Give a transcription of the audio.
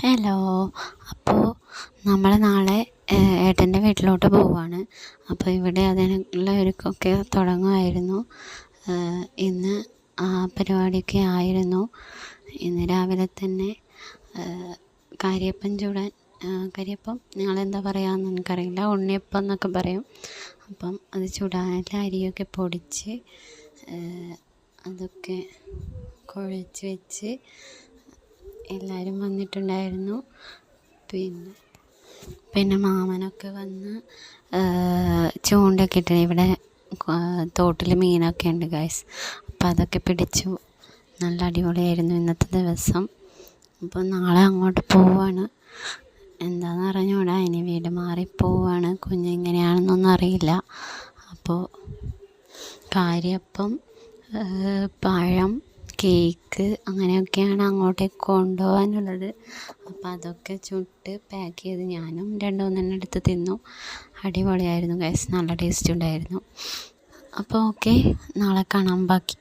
Hello അപ്പോൾ നമ്മൾ നാളെ ഏട്ടന്റെ വീട്ടിലോട്ട് പോവുകയാണ് അപ്പോൾ ഇവിടെ അതിനുള്ള ഒരുക്കൊക്കെ തുടങ്ങുമായിരുന്നു. ഇന്ന് ആ പരിപാടിയൊക്കെ ആയിരുന്നു. ഇന്ന് രാവിലെ തന്നെ കാര്യപ്പം ചൂടാൻ കരിയപ്പം നിങ്ങളെന്താ പറയുകയെന്ന് എനിക്കറിയില്ല. ഉണ്ണിയപ്പം എന്നൊക്കെ പറയും. അപ്പം അത് ചുടാനുള്ള അരിയൊക്കെ പൊടിച്ച് അതൊക്കെ കുഴച്ച് വെച്ച് എല്ലാവരും വന്നിട്ടുണ്ടായിരുന്നു. പിന്നെ പിന്നെ മാമനൊക്കെ വന്ന് ചൂണ്ടൊക്കെ ഇട്ടു ഇവിടെ തോട്ടിൽ മീനൊക്കെ ഉണ്ട് ഗൈസ് അപ്പോൾ അതൊക്കെ പിടിച്ചു. നല്ല അടിപൊളിയായിരുന്നു ഇന്നത്തെ ദിവസം. അപ്പോൾ നാളെ അങ്ങോട്ട് പോവാണ്. എന്താണെന്ന് അറിഞ്ഞൂടാ. ഇനി വീട് മാറി പോവാണ്. കുഞ്ഞെങ്ങനെയാണെന്നൊന്നും അറിയില്ല. അപ്പോൾ കാര്യപ്പം പഴം കേക്ക് അങ്ങനെയൊക്കെയാണ് അങ്ങോട്ടേക്ക് കൊണ്ടുപോകാനുള്ളത്. അപ്പോൾ അതൊക്കെ ചുട്ട് പാക്ക് ചെയ്ത് ഞാനും രണ്ട് മൂന്നെണ്ണം എടുത്ത് തിന്നു. അടിപൊളിയായിരുന്നു ഗൈസ് നല്ല ടേസ്റ്റ് ഉണ്ടായിരുന്നു. അപ്പോൾ ഓക്കെ നാളെ കാണാം. ബാക്കി.